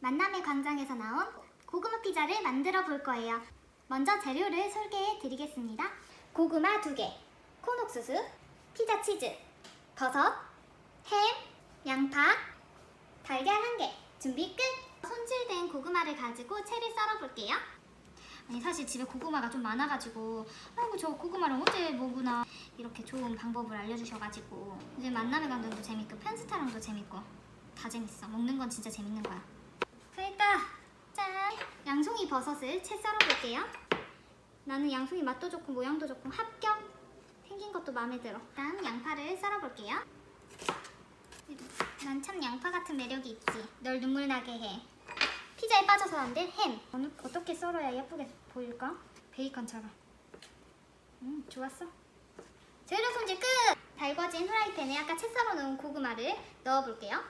만남의 광장에서 나온 고구마 피자를 만들어 볼 거예요. 먼저 재료를 소개해 드리겠습니다. 고구마 2개, 콘 옥수수, 피자 치즈, 버섯, 햄, 양파, 달걀 1개. 준비 끝! 손질된 고구마를 가지고 채를 썰어 볼게요. 아니 사실 집에 고구마가 좀 많아가지고 아이고 저 고구마를 언제 먹으나 이렇게 좋은 방법을 알려주셔가지고 이제 만남의 광장도 재밌고 편스타랑도 재밌고 다 재밌어 먹는 건 진짜 재밌는 거야 양송이 버섯을 채 썰어 볼게요. 나는 양송이 맛도 좋고 모양도 좋고 합격! 생긴 것도 마음에 들어. 다음 양파를 썰어 볼게요. 난 참 양파 같은 매력이 있지. 널 눈물 나게 해. 피자에 빠져서 안 돼? 햄! 어느, 어떻게 썰어야 예쁘게 보일까? 베이컨처럼. 음 좋았어. 재료 손질 끝! 달궈진 후라이팬에 아까 채 썰어놓은 고구마를 넣어볼게요.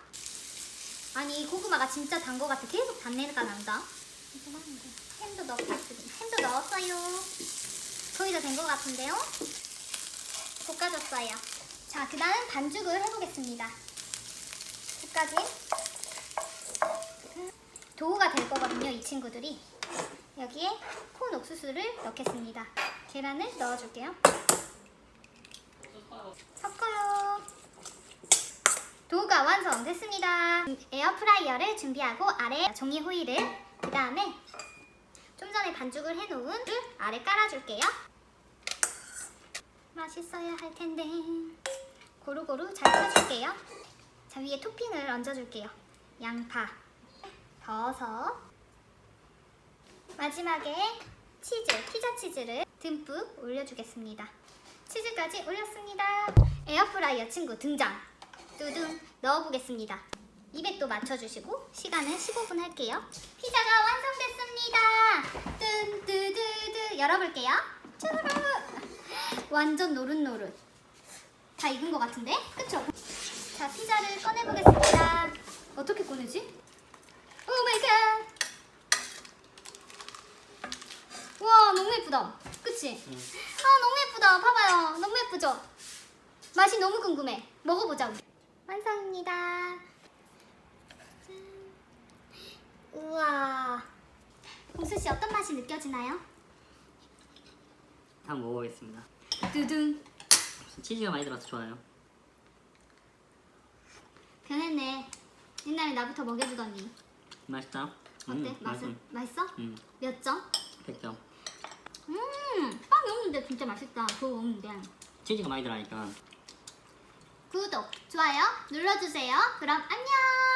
아니 이 고구마가 진짜 단 거 같아. 계속 단내가 난다 햄도 넣겠습니다 햄도 넣었어요 거의 다 된 것 같은데요? 볶아줬어요 자 그 다음 반죽을 해보겠습니다 볶아진 도우가 될 거거든요, 이 친구들이. 여기에 콘 옥수수를 넣겠습니다. 계란을 넣어줄게요. 섞어요. 도우가 완성됐습니다. 에어프라이어를 준비하고 아래 종이 호일을 그 다음에 좀 전에 반죽을 해놓은 를 아래 깔아줄게요. 맛있어야 할 텐데 고루고루 잘 펴줄게요. 자 위에 토핑을 얹어줄게요. 양파, 버섯 마지막에 치즈, 피자 치즈를 듬뿍 올려주겠습니다. 치즈까지 올렸습니다. 에어프라이어 친구 등장. 뚜둥 넣어보겠습니다. 200도 맞춰주시고 시간은 15분 할게요. 피자가 완성됐습니다. 뜬뜨드드 열어볼게요. 쭈루 완전 노릇노릇. 다 익은 것 같은데? 그쵸? 자 피자를 꺼내보겠습니다. 어떻게 꺼내지? 오 마이 갓! 와 너무 예쁘다. 그치? 아 너무 예쁘다. 봐봐요. 너무 예쁘죠? 맛이 너무 궁금해. 먹어보자 우리. 완성입니다. 우와. 공수 씨 어떤 맛이 느껴지나요? 한번 먹어보겠습니다. 두둥. 치즈가 많이 들어서 좋아요. 변했네. 옛날에 나부터 먹여주더니. 맛있다. 어때? 맛은? 맛있어? 음, 몇 점? 100점. 음, 빵이 없는데 진짜 맛있다. 그거 없는데. 치즈가 많이 들어가니까 구독, 좋아요 눌러주세요. 그럼 안녕!